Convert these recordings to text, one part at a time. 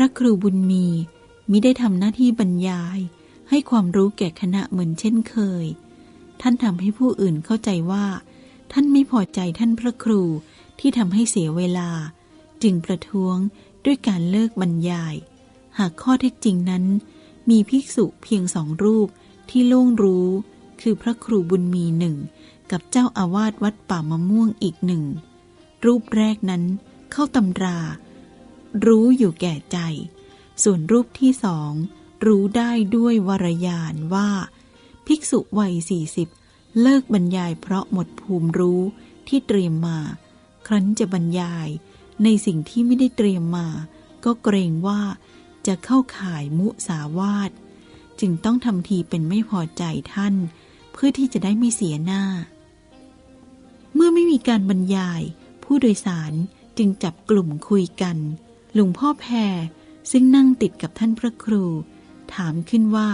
ระครูบุญมีมิได้ทำหน้าที่บรรยาย ให้ความรู้แก่คณะเหมือนเช่นเคย ท่านทำให้ผู้อื่นเข้าใจว่า ท่านไม่พอใจท่านพระครูที่ทำให้เสียเวลา จึงประท้วงด้วยการเลิกบรรยาย หากข้อเท็จจริงนั้น มีภิกษุเพียงสองรูปที่โล่งรู้ คือพระครูบุญมีหนึ่งกับเจ้าอาวาสวัดป่ามะม่วงอีกหนึ่งรูปแรกนั้นเข้าตำรา รู้อยู่แก่ใจ ส่วนรูปที่สองรู้ได้ด้วยวรยานว่า ภิกษุวัยสี่สิบเลิกบรรยายเพราะหมดภูมิรู้ที่เตรียมมา ครั้นจะบรรยาย ในสิ่งที่ไม่ได้เตรียมมา ก็เกรงว่าจะเข้าข่ายมุสาวาท จึงต้องทำทีเป็นไม่พอใจท่าน เพื่อที่จะได้ไม่เสียหน้า เมื่อไม่มีการบรรยาย ผู้โดยสารจึงจับกลุ่มคุยกัน หลวงพ่อแพรซึ่งนั่งติดกับท่านพระครู ถามขึ้นว่า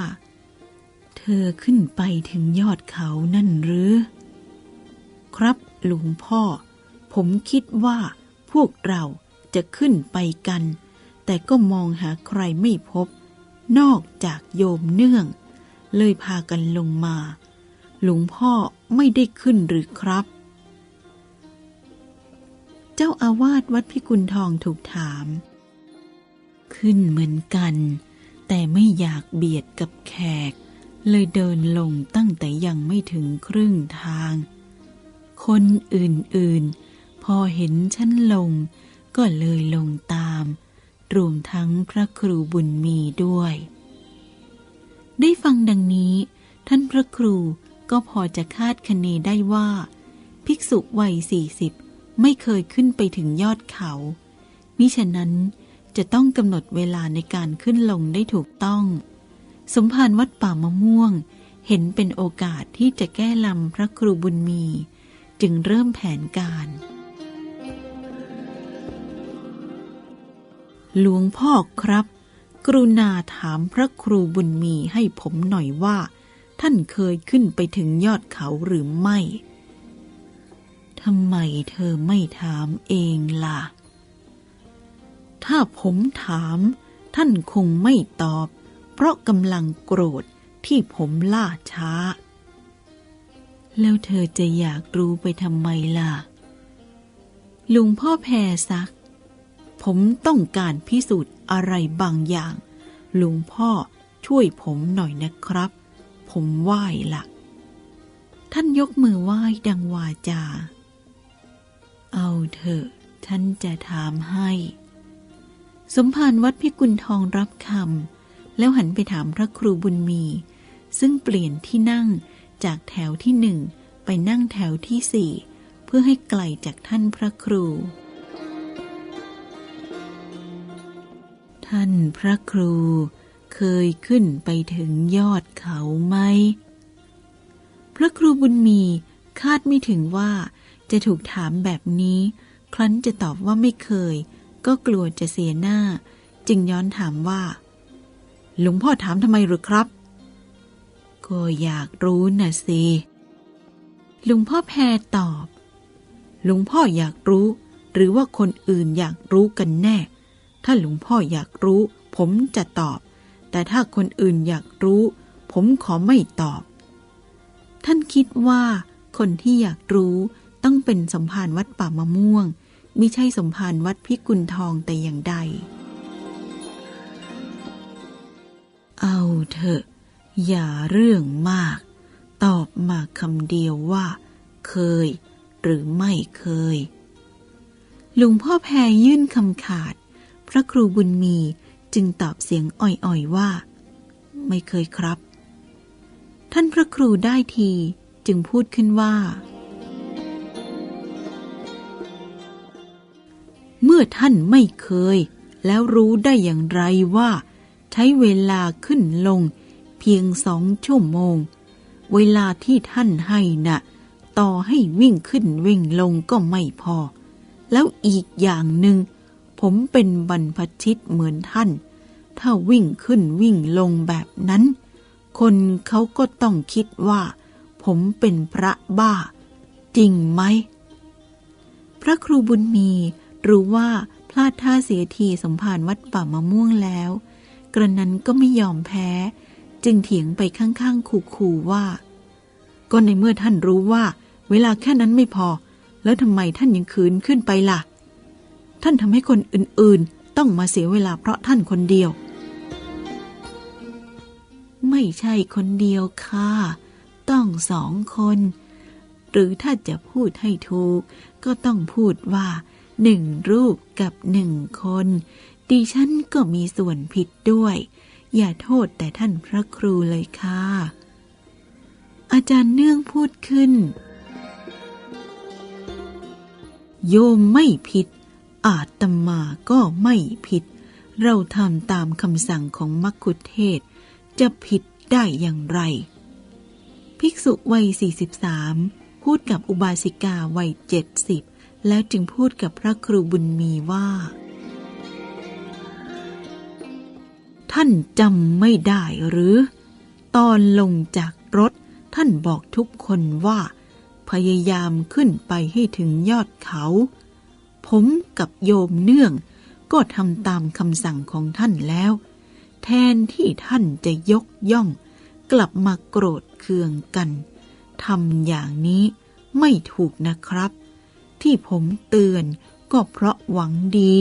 เธอขึ้นไปถึงยอดเขานั่นหรือ ครับหลวงพ่อ ผมคิดว่าพวกเราจะขึ้นไปกัน แต่ก็มองหาใครไม่พบ นอกจากโยมเนื่อง เลยพากันลงมา หลวงพ่อไม่ได้ขึ้นหรือครับ เจ้าอาวาสวัดพิกุลทองถูกถาม ขึ้นเหมือนกัน แต่ไม่อยากเบียดกับแขก เลยเดินลงตั้งแต่ยังไม่ถึงครึ่งทาง คนอื่นๆ พอเห็นฉันลง ก็เลยลงตาม รวมทั้งพระครูบุญมีด้วย ได้ฟังดังนี้ ท่านพระครูก็พอจะคาดคะเนได้ว่า ภิกษุวัยสี่สิบ ไม่เคยขึ้นไปถึงยอดเขา มิฉะนั้นจะต้องกำหนดเวลาในการขึ้นลงได้ถูกต้อง สมภารวัดป่ามะม่วง เห็นเป็นโอกาสที่จะแก้ลำพระครูบุญมี จึงเริ่มแผนการ หลวงพ่อครับ กรุณาถามพระครูบุญมีให้ผมหน่อยว่า ท่านเคยขึ้นไปถึงยอดเขาหรือไม่ ทำไมเธอไม่ถามเองล่ะ ถ้าผมถาม ท่านคงไม่ตอบ เพราะกำลังโกรธที่ผมล่าช้า แล้วเธอจะอยากรู้ไปทำไมล่ะ ลุงพ่อแพรซัก ผมต้องการพิสูจน์อะไรบางอย่าง ลุงพ่อช่วยผมหน่อยนะครับ ผมไหว้ละท่านยกมือไหว้ดังวาจา เอาเถอะ ฉันจะถามให้ สมภารวัดพิกุลทองรับคำแล้วหันไปถามพระครูบุญมี ซึ่งเปลี่ยนที่นั่งจากแถวที่หนึ่งไปนั่งแถวที่สี่เพื่อให้ไกลจากท่านพระครู ท่านพระครูเคยขึ้นไปถึงยอดเขาไหม พระครูบุญมีคาดไม่ถึงว่า จะถูกถามแบบนี้ ครั้นจะตอบว่าไม่เคย ก็กลัวจะเสียหน้า จึงย้อนถามว่า หลวงพ่อถามทำไมหรือครับ ก็อยากรู้น่ะสิหลวงพ่อแพรตอบ หลวงพ่ออยากรู้ หรือว่าคนอื่นอยากรู้กันแน่ ถ้าหลวงพ่ออยากรู้ ผมจะตอบ แต่ถ้าคนอื่นอยากรู้ ผมขอไม่ตอบ ท่านคิดว่าคนที่อยากรู้ ต้องเป็นสมภารวัดป่ามะม่วงมิใช่สมภารวัดพิกุลทองแต่อย่างใด เอาเถอะ อย่าเรื่องมาก ตอบมาคำเดียวว่า เคย หรือไม่เคย หลวงพ่อแพรยื่นคำขาด พระครูบุญมีจึงตอบเสียงอ่อยๆว่า ไม่เคยครับ ท่านพระครูได้ทีจึงพูดขึ้นว่า เมื่อท่านไม่เคย แล้วรู้ได้อย่างไรว่า ใช้เวลาขึ้นลง เพียงสองชั่วโมง เวลาที่ท่านให้นะ่ะ ต่อให้วิ่งขึ้นวิ่งลงก็ไม่พอ แล้วอีกอย่างหนึ่งผมเป็นบรรพชิตเหมือนท่าน ถ้าวิ่งขึ้นวิ่งลงแบบนั้น คนเขาก็ต้องคิดว่า ผมเป็นพระบ้า จริงไหม พระครูบุญมี รู้ว่าพลาดท่าเสียทีสมภารวัดป่ามะม่วงแล้ว กระนั้นก็ไม่ยอมแพ้ จึงเถียงไปข้างๆขู่ๆว่า ก็ในเมื่อท่านรู้ว่า เวลาแค่นั้นไม่พอ แล้วทำไมท่านยังขืนขึ้นไปล่ะ ท่านทำให้คนอื่นๆ ต้องมาเสียเวลาเพราะท่านคนเดียว ไม่ใช่คนเดียวค่ะ ต้องสองคน หรือถ้าจะพูดให้ถูก ก็ต้องพูดว่า หนึ่งรูปกับหนึ่งคนดิฉันก็มีส่วนผิดด้วย อย่าโทษแต่ท่านพระครูเลยค่ะ อาจารย์เนื่องพูดขึ้น โยมไม่ผิด อาตมาก็ไม่ผิด เราทำตามคำสั่งของมักคุเทศ จะผิดได้อย่างไร ภิกษุวัย 43 พูดกับอุบาสิกาวัย 70 แล้วจึงพูดกับพระครูบุญมีว่า ท่านจำไม่ได้หรือ ตอนลงจากรถท่านบอกทุกคนว่า พยายามขึ้นไปให้ถึงยอดเขา ผมกับโยมเนื่องก็ทำตามคำสั่งของท่านแล้ว แทนที่ท่านจะยกย่อง กลับมาโกรธเคืองกันทำอย่างนี้ไม่ถูกนะครับ ที่ผมเตือนก็เพราะหวังดี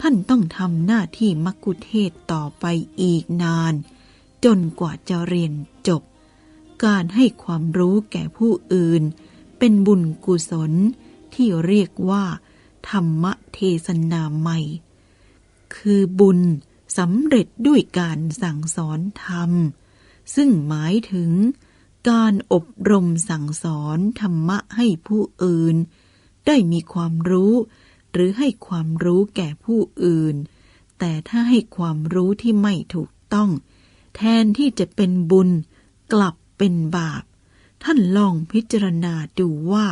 ท่านต้องทำหน้าที่มักคุเทศต่อไปอีกนาน จนกว่าจะเรียนจบ การให้ความรู้แก่ผู้อื่น เป็นบุญกุศลที่เรียกว่า ธรรมเทศนาใหม่ คือบุญสำเร็จด้วยการสั่งสอนธรรม ซึ่งหมายถึงการอบรมสั่งสอนธรรมะให้ผู้อื่น ได้มีความรู้ หรือให้ความรู้แก่ผู้อื่น แต่ถ้าให้ความรู้ที่ไม่ถูกต้อง แทนที่จะเป็นบุญ กลับเป็นบาป ท่านลองพิจารณาดูว่า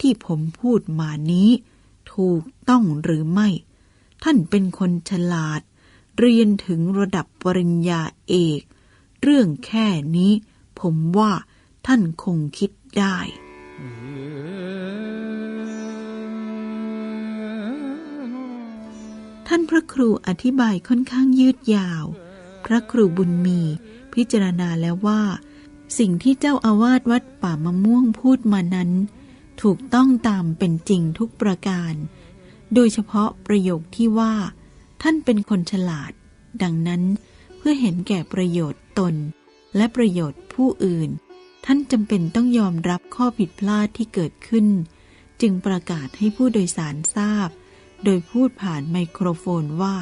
ที่ผมพูดมานี้ ถูกต้องหรือไม่ ท่านเป็นคนฉลาด เรียนถึงระดับปริญญาเอก เรื่องแค่นี้ ผมว่าท่านคงคิดได้านพระครูอธิบายค่อนข้างยืดยาว พระครูบุญมี พิจารณาแล้วว่า สิ่งที่เจ้าอาวาสวัดป่ามะม่วงพูดมานั้น ถูกต้องตามเป็นจริงทุกประการ โดยเฉพาะประโยคที่ว่า ท่านเป็นคนฉลาด ดังนั้นเพื่อเห็นแก่ประโยชน์ตน และประโยชน์ผู้อื่น ท่านจำเป็นต้องยอมรับข้อผิดพลาดที่เกิดขึ้น จึงประกาศให้ผู้โดยสารทราบ โดยพูดผ่านไมโครโฟนว่า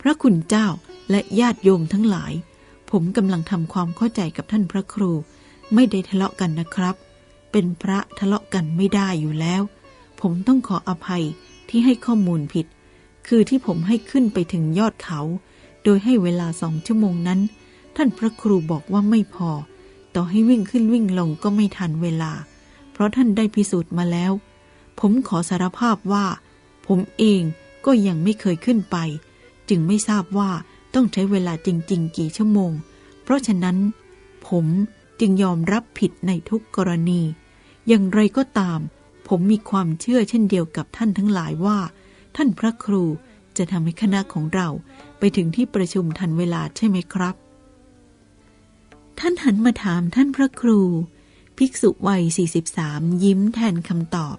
พระคุณเจ้าและญาติโยมทั้งหลาย ผมกำลังทำความเข้าใจกับท่านพระครู ไม่ได้ทะเลาะกันนะครับ เป็นพระทะเลาะกันไม่ได้อยู่แล้ว ผมต้องขออภัยที่ให้ข้อมูลผิด คือที่ผมให้ขึ้นไปถึงยอดเขา โดยให้เวลาสองชั่วโมงนั้น ท่านพระครูบอกว่าไม่พอ ต่อให้วิ่งขึ้นวิ่งลงก็ไม่ทันเวลา เพราะท่านได้พิสูจน์มาแล้ว ผมขอสารภาพว่า ผมเองก็ยังไม่เคยขึ้นไป จึงไม่ทราบว่าต้องใช้เวลาจริง ๆ กี่ชั่วโมง เพราะฉะนั้น ผมจึงยอมรับผิดในทุกกรณี อย่างไรก็ตาม ผมมีความเชื่อเช่นเดียวกับท่านทั้งหลายว่า ท่านพระครูจะทำให้คณะของเราไปถึงที่ประชุมทันเวลาใช่ไหมครับ ท่านหันมาถามท่านพระครู ภิกษุวัย 43 ยิ้มแทนคำตอบ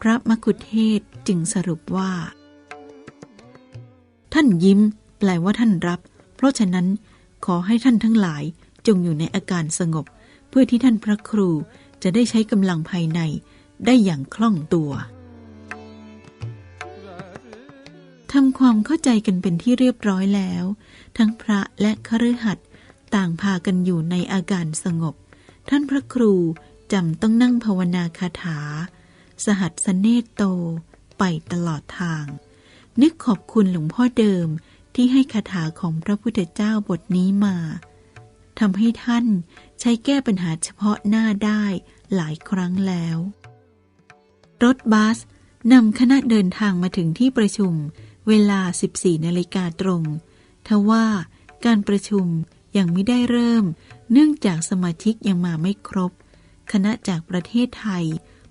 พระมคุเทศจึงสรุปว่า ท่านยิ้ม แปลว่าท่านรับ เพราะฉะนั้นขอให้ท่านทั้งหลายจงอยู่ในอาการสงบ เพื่อที่ท่านพระครูจะได้ใช้กำลังภายในได้อย่างคล่องตัวทำความเข้าใจกันเป็นที่เรียบร้อยแล้ว ทั้งพระและคฤหัสถ์ต่างพากันอยู่ในอาการสงบ ท่านพระครูจำต้องนั่งภาวนาคาถา สหัสเนตโต ไปตลอดทาง นึกขอบคุณหลวงพ่อเดิมที่ให้คาถาของพระพุทธเจ้าบทนี้มาทำให้ท่านใช้แก้ปัญหาเฉพาะหน้าได้หลายครั้งแล้ว รถบัสนำคณะเดินทางมาถึงที่ประชุมเวลา 14นาฬิกาตรง ทว่าการประชุมยังไม่ได้เริ่ม เนื่องจากสมาชิกยังมาไม่ครบ คณะจากประเทศไทย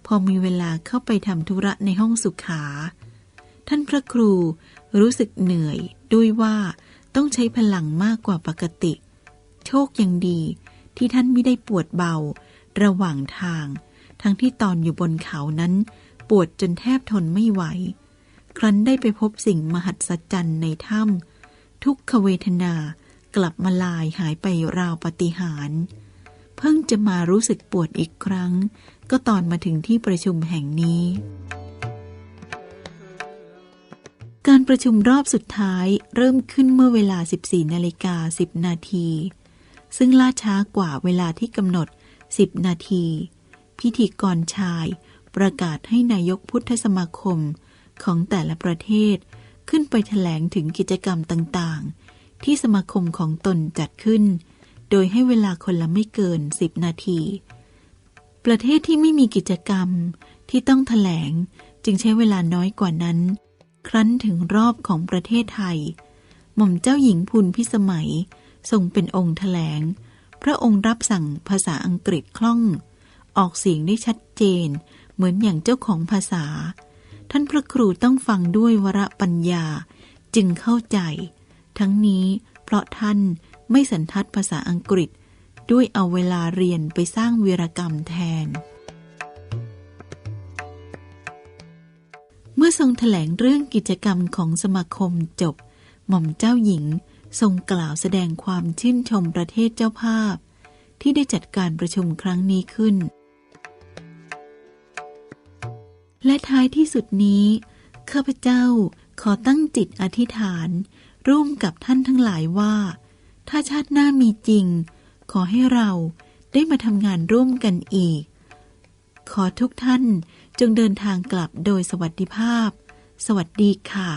พอมีเวลาเข้าไปทำธุระในห้องสุขา ท่านพระครูรู้สึกเหนื่อยด้วยว่าต้องใช้พลังมากกว่าปกติ โชคยังดีที่ท่านไม่ได้ปวดเบาระหว่างทาง ทั้งที่ตอนอยู่บนเขานั้น ปวดจนแทบทนไม่ไหว ครั้นได้ไปพบสิ่งมหัศจรรย์ในถ้ำทุกขเวทนากลับมาลายหายไปราวปฏิหาร เพิ่งจะมารู้สึกปวดอีกครั้ง ก็ตอนมาถึงที่ประชุมแห่งนี้ การประชุมรอบสุดท้ายเริ่มขึ้นเมื่อเวลา 14นาฬิกา10 นาที ซึ่งล่าช้ากว่าเวลาที่กำหนด 10 นาที พิธีกรชายประกาศให้นายกพุทธสมาคมของแต่ละประเทศขึ้นไปแถลงถึงกิจกรรมต่างๆ ที่สมาคมของตนจัดขึ้น โดยให้เวลาคนละไม่เกิน 10 นาที ประเทศที่ไม่มีกิจกรรมที่ต้องแถลงจึงใช้เวลาน้อยกว่านั้น ครั้นถึงรอบของประเทศไทย หม่อมเจ้าหญิงพูนพิสมัยทรงเป็นองค์แถลง พระองค์รับสั่งภาษาอังกฤษคล่อง ออกเสียงได้ชัดเจน เหมือนอย่างเจ้าของภาษา ท่านพระครูต้องฟังด้วยวรปัญญาจึงเข้าใจ ทั้งนี้เพราะท่านไม่สันทัดภาษาอังกฤษ ด้วยเอาเวลาเรียนไปสร้างวีรกรรมแทน เมื่อทรงถแถลงเรื่องกิจกรรมของสมาคมจบ หม่อมเจ้าหญิงทรงกล่าวแสดงความชื่นชมประเทศเจ้าภาพ ที่ได้จัดการประชุมครั้งนี้ขึ้น และท้ายที่สุดนี้ ข้าพเจ้าขอตั้งจิตอธิษฐาน ร่วมกับท่านทั้งหลายว่า ถ้าชาติหน้ามีจริง ขอให้เราได้มาทำงานร่วมกันอีก ขอทุกท่านจงเดินทางกลับโดยสวัสดิภาพ สวัสดีค่ะ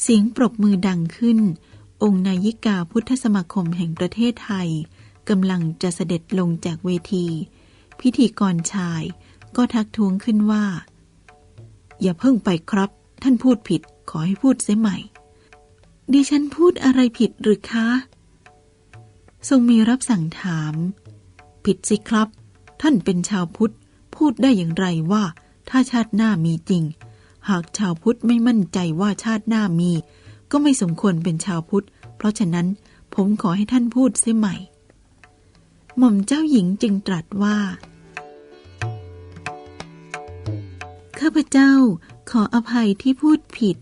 เสียงปรบมือดังขึ้น องค์นายิกาพุทธสมาคมแห่งประเทศไทยกำลังจะเสด็จลงจากเวที พิธีกรชายก็ทักท้วงขึ้นว่า อย่าเพิ่งไปครับ ท่านพูดผิดขอให้พูดเสียใหม่ ดิฉันพูดอะไรผิดหรือคะ ทรงมีรับสั่งถาม ผิดสิครับ ท่านเป็นชาวพุทธ พูดได้อย่างไรว่า ถ้าชาติหน้ามีจริง หากชาวพุทธไม่มั่นใจว่าชาติหน้ามี ก็ไม่สมควรเป็นชาวพุทธ เพราะฉะนั้นผมขอให้ท่านพูดเสียใหม่ หม่อมเจ้าหญิงจึงตรัสว่า ข้าพเจ้าขออภัยที่พูดผิด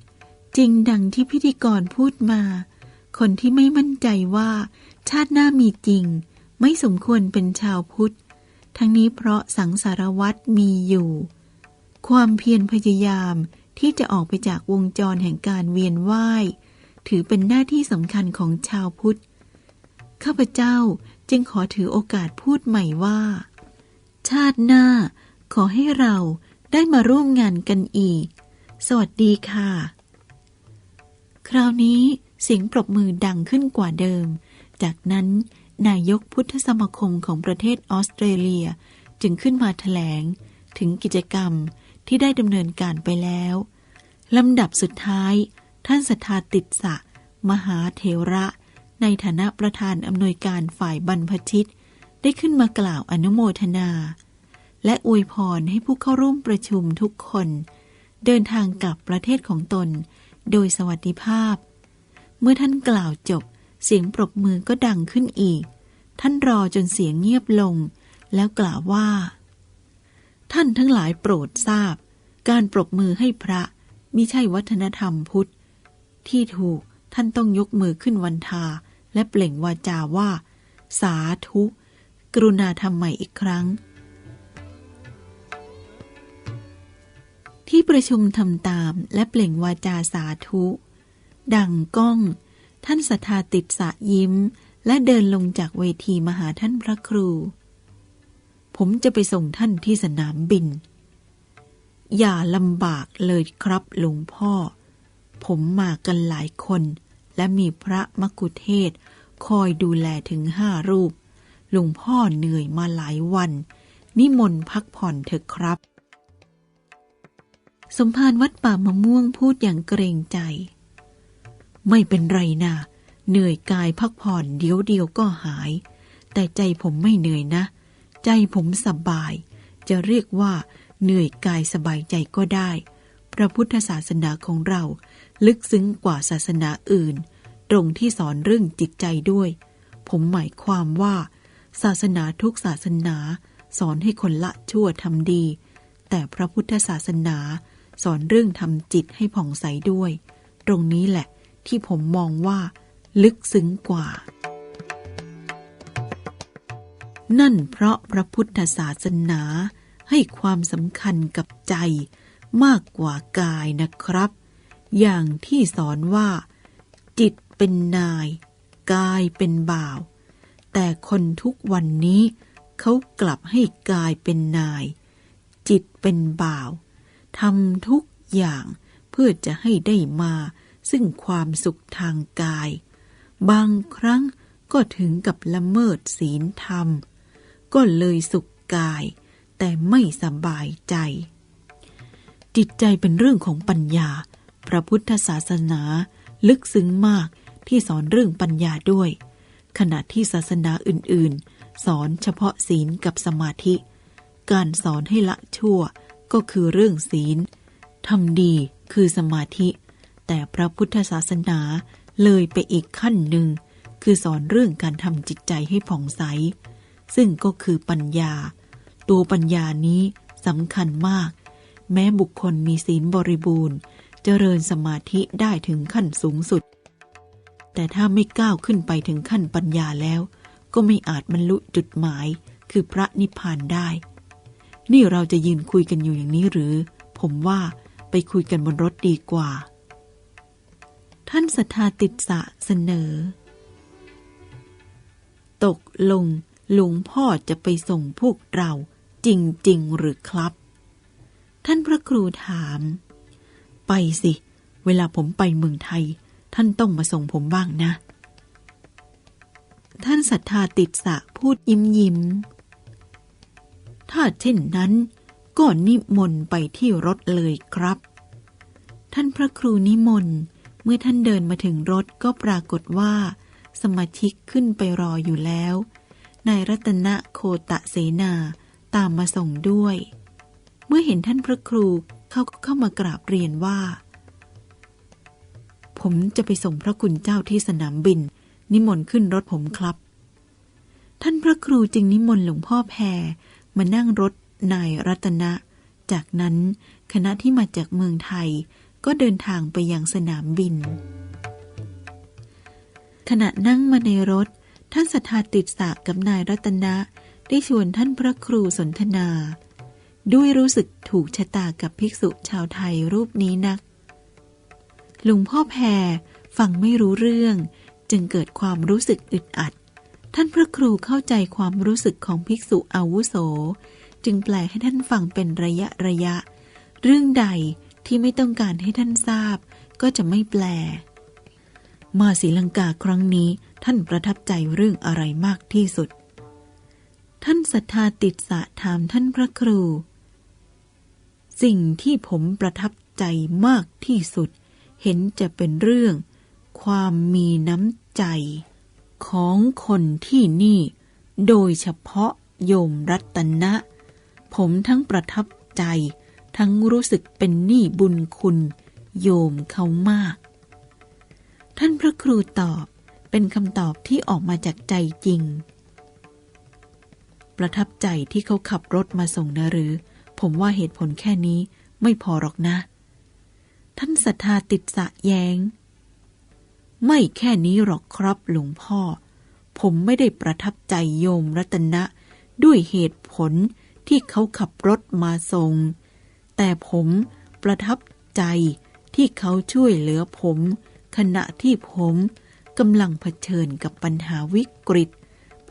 จริงดังที่พิธีกรพูดมา คนที่ไม่มั่นใจว่า ชาติหน้ามีจริง ไม่สมควรเป็นชาวพุทธ ทั้งนี้เพราะสังสารวัตรมีอยู่ ความเพียรพยายามที่จะออกไปจากวงจรแห่งการเวียนว่าย ถือเป็นหน้าที่สำคัญของชาวพุทธ ข้าพเจ้าจึงขอถือโอกาสพูดใหม่ว่า ชาติหน้า ขอให้เราได้มาร่วมงานกันอีก สวัสดีค่ะ คราวนี้เสียงปรบมือดังขึ้นกว่าเดิม จากนั้น นายกพุทธสมาคมของประเทศออสเตรเลียจึงขึ้นมาถแถลง ถึงกิจกรรมที่ได้ดำเนินการไปแล้วลำดับสุดท้าย ท่านสทธาติดสะ มหาเทระ ในฐานะประธานอำนวยการฝ่ายบรรพชิต ได้ขึ้นมากล่าวอนุโมทนา และอวยพรให้ผู้เข้าร่วมประชุมทุกคน เดินทางกลับประเทศของตน โดยสวัสดิภาพ เมื่อท่านกล่าวจบ เสียงปรบมือก็ดังขึ้นอีก ท่านรอจนเสียงเงียบลง แล้วกล่าวว่า ท่านทั้งหลายโปรดทราบ การปรบมือให้พระมิใช่วัฒนธรรมพุทธ ที่ถูกท่านต้องยกมือขึ้นวันทา และเปล่งวาจาว่า สาธุ กรุณาทำใหม่อีกครั้ง ที่ประชุมทำตามและเปล่งวาจาสาธุ ดังก้อง ท่านสทธาติดสะยิ้ม และเดินลงจากเวทีมาหาท่านพระครู ผมจะไปส่งท่านที่สนามบิน อย่าลำบากเลยครับหลวงพ่อ ผมมากันหลายคน และมีพระมกุเทศ คอยดูแลถึงห้ารูป หลวงพ่อเหนื่อยมาหลายวัน นิมนต์พักผ่อนเถอะครับสมภารวัดป่ามะม่วงพูดอย่างเกรงใจ ไม่เป็นไรนะเหนื่อยกายพักผ่อนเดี๋ยวเดียวก็หาย แต่ใจผมไม่เหนื่อยนะ ใจผมสบาย จะเรียกว่า เหนื่อยกายสบายใจก็ได้ พระพุทธศาสนาของเรา ลึกซึ้งกว่าศาสนาอื่น ตรงที่สอนเรื่องจิตใจด้วย ผมหมายความว่า ศาสนาทุกศาสนาสอนให้คนละชั่วทำดี แต่พระพุทธศาสนาสอนเรื่องทำจิตให้ผ่องใสด้วย ตรงนี้แหละ ที่ผมมองว่าลึกซึ้งกว่า นั่นเพราะพระพุทธศาสนาให้ความสำคัญกับใจมากกว่ากายนะครับ อย่างที่สอนว่า จิตเป็นนาย กายเป็นบ่าว แต่คนทุกวันนี้เขากลับให้กายเป็นนาย จิตเป็นบ่าวทำทุกอย่างเพื่อจะให้ได้มา ซึ่งความสุขทางกาย บางครั้งก็ถึงกับละเมิดศีลธรรม ก็เลยสุขกาย แต่ไม่สบายใจ จิตใจเป็นเรื่องของปัญญา พระพุทธศาสนา ลึกซึ้งมากที่สอนเรื่องปัญญาด้วย ขณะที่ศาสนาอื่น ๆ สอนเฉพาะศีลกับสมาธิ การสอนให้ละชั่วก็คือเรื่องศีลทำดีคือสมาธิ แต่พระพุทธศาสนาเลยไปอีกขั้นหนึ่ง คือสอนเรื่องการทำจิตใจให้ผ่องใส ซึ่งก็คือปัญญา ตัวปัญญานี้สำคัญมาก แม้บุคคลมีศีลบริบูรณ์ เจริญสมาธิได้ถึงขั้นสูงสุด แต่ถ้าไม่ก้าวขึ้นไปถึงขั้นปัญญาแล้ว ก็ไม่อาจบรรลุจุดหมาย คือพระนิพพานได้ นี่เราจะยืนคุยกันอยู่อย่างนี้หรือ ผมว่าไปคุยกันบนรถดีกว่า ท่านสัทธาติดสะเสนอ ตกลงหลวงพ่อจะไปส่งพวกเราจริง ๆ หรือครับ ท่านพระครูถาม ไปสิ เวลาผมไปเมืองไทย ท่านต้องมาส่งผมบ้างนะ ท่านศรัทธาติดสะพูดยิ้มยิ้ม ถ้าเช่นนั้นก็นิมนต์ไปที่รถเลยครับ ท่านพระครูนิมนต์ เมื่อท่านเดินมาถึงรถก็ปรากฏว่า สมาชิกขึ้นไปรออยู่แล้ว นายรัตนโคตะเสนาตามมาส่งด้วย เมื่อเห็นท่านพระครูเขาก็เข้ามากราบเรียนว่า ผมจะไปส่งพระคุณเจ้าที่สนามบิน นิมนต์ขึ้นรถผมครับ ท่านพระครูจึงนิมนต์หลวงพ่อแพรมานั่งรถนายรัตนะ จากนั้นคณะที่มาจากเมืองไทย ก็เดินทางไปยังสนามบิน ขณะนั่งมาในรถ ท่านสัทธาติดสะกับนายรัตนะ ได้ชวนท่านพระครูสนทนา ด้วยรู้สึกถูกชะตากับภิกษุชาวไทยรูปนี้นักหลวงพ่อแพรฟังไม่รู้เรื่อง จึงเกิดความรู้สึกอึดอัด ท่านพระครูเข้าใจความรู้สึกของภิกษุอาวุโส จึงแปลให้ท่านฟังเป็นระยะระยะ เรื่องใด ที่ไม่ต้องการให้ท่านทราบ ก็จะไม่แปล มาศรีลังกาครั้งนี้ท่านประทับใจเรื่องอะไรมากที่สุด ท่านศรัทธาติดสะถามท่านพระครู สิ่งที่ผมประทับใจมากที่สุด เห็นจะเป็นเรื่อง ความมีน้ำใจ ของคนที่นี่ โดยเฉพาะโยมรัตนะ ผมทั้งประทับใจ ทั้งรู้สึกเป็นหนี้บุญคุณ โยมเขามาก ท่านพระครูตอบเป็นคำตอบที่ออกมาจากใจจริง ประทับใจที่เขาขับรถมาส่งนะหรือ ผมว่าเหตุผลแค่นี้ไม่พอหรอกนะ ท่านศรัทธาติดสะแยงไม่แค่นี้หรอกครับหลวงพ่อ ผมไม่ได้ประทับใจโยมรัตนะ ด้วยเหตุผลที่เขาขับรถมาส่ง แต่ผมประทับใจที่เขาช่วยเหลือผม ขณะที่ผมกำลังเผชิญกับปัญหาวิกฤต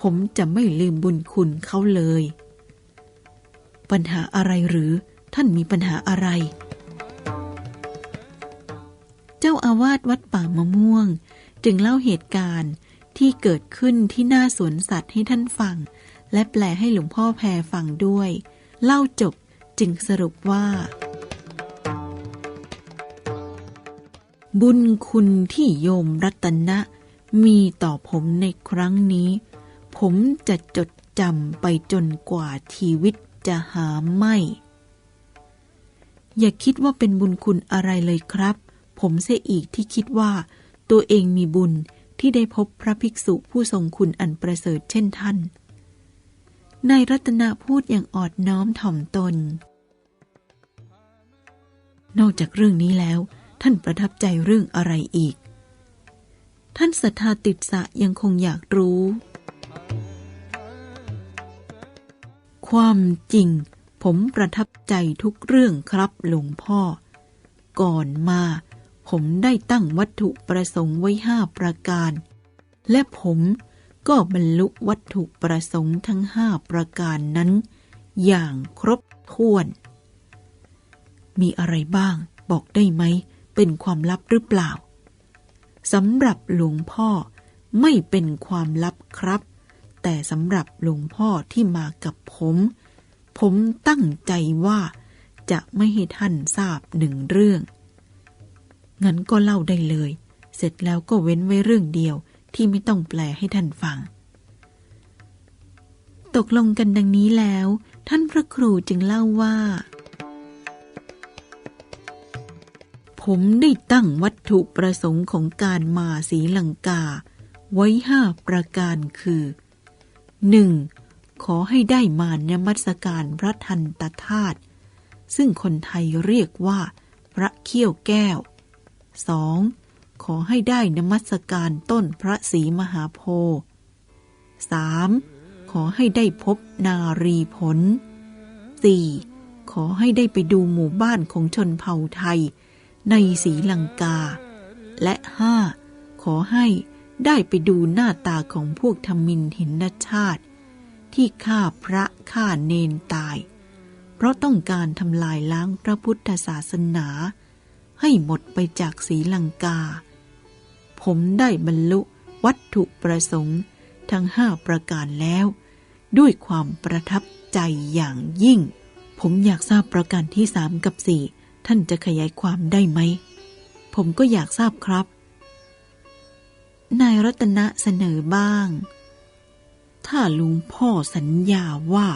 ผมจะไม่ลืมบุญคุณเขาเลย ปัญหาอะไรหรือท่านมีปัญหาอะไร เจ้าอาวาสวัดป่ามะม่วง จึงเล่าเหตุการณ์ที่เกิดขึ้นที่หน้าสวนสัตว์ให้ท่านฟัง และแปลให้หลวงพ่อแพรฟังด้วย เล่าจบ จึงสรุปว่า บุญคุณที่โยมรัตนะ มีต่อผมในครั้งนี้ ผมจะจดจำไปจนกว่าชีวิตจะหาไม่ อย่าคิดว่าเป็นบุญคุณอะไรเลยครับ ผมเสียอีกที่คิดว่า ตัวเองมีบุญที่ได้พบพระภิกษุผู้ทรงคุณอันประเสริฐเช่นท่านนายรัตนาพูดอย่างออดน้อมถ่อมตน นอกจากเรื่องนี้แล้ว ท่านประทับใจเรื่องอะไรอีก ท่านศรัทธาติดสะยังคงอยากรู้ ความจริง ผมประทับใจทุกเรื่องครับหลวงพ่อ ก่อนมา ผมได้ตั้งวัตถุประสงค์ไว้ห้าประการ และผมก็บรรลุวัตถุประสงค์ทั้งห้าประการนั้น อย่างครบถ้วน มีอะไรบ้าง บอกได้ไหม เป็นความลับหรือเปล่าสำหรับหลวงพ่อไม่เป็นความลับครับ แต่สำหรับหลวงพ่อที่มากับผม ผมตั้งใจว่าจะไม่ให้ท่านทราบหนึ่งเรื่อง งั้นก็เล่าได้เลย เสร็จแล้วก็เว้นไว้เรื่องเดียวที่ไม่ต้องแปลให้ท่านฟัง ตกลงกันดังนี้แล้ว ท่านพระครูจึงเล่าว่า ผมได้ตั้งวัตถุประสงค์ของการมาสีลังกา ไว้ห้าประการคือ 1. ขอให้ได้มานมัสการพระทันตธาตุซึ่งคนไทยเรียกว่า พระเขี้ยวแก้ว 2. ขอให้ได้นมัสการต้นพระศรีมหาโพธิ์ 3. ขอให้ได้พบนารีผล 4. ขอให้ได้ไปดูหมู่บ้านของชนเผ่าไทย ในศรีลังกา และ 5. ขอให้ได้ไปดูหน้าตาของพวกธรรมินหินชาติ ที่ฆ่าพระฆ่าเนนตาย เพราะต้องการทำลายล้างพระพุทธศาสนา ให้หมดไปจากศรีลังกา ผมได้บรรลุวัตถุประสงค์ทั้งห้าประการแล้ว ด้วยความประทับใจอย่างยิ่ง ผมอยากทราบประการที่สามกับสี่ ท่านจะขยายความได้ไหม ผมก็อยากทราบครับ นายรัตนะเสนอบ้าง ถ้าลุงพ่อสัญญาว่า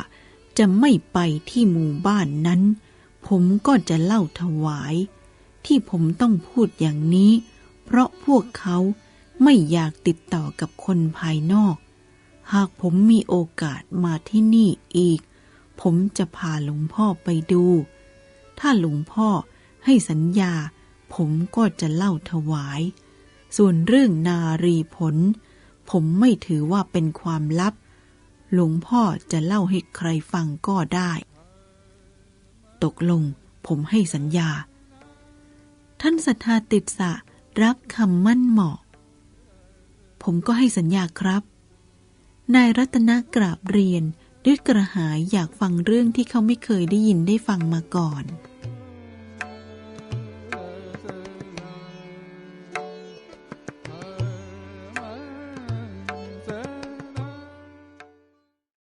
จะไม่ไปที่หมู่บ้านนั้น ผมก็จะเล่าถวาย ที่ผมต้องพูดอย่างนี้ เพราะพวกเขาไม่อยากติดต่อกับคนภายนอก หากผมมีโอกาสมาที่นี่อีก ผมจะพาหลวงพ่อไปดู ถ้าหลวงพ่อให้สัญญา ผมก็จะเล่าถวาย ส่วนเรื่องนารีผล ผมไม่ถือว่าเป็นความลับ หลวงพ่อจะเล่าให้ใครฟังก็ได้ ตกลงผมให้สัญญา ท่านศรัทธาติดสะรับคำมั่นเหมาะ ผมก็ให้สัญญาครับ นายรัตนกราบเรียน ด้วยกระหายอยากฟังเรื่องที่เขาไม่เคยได้ยินได้ฟังมาก่อน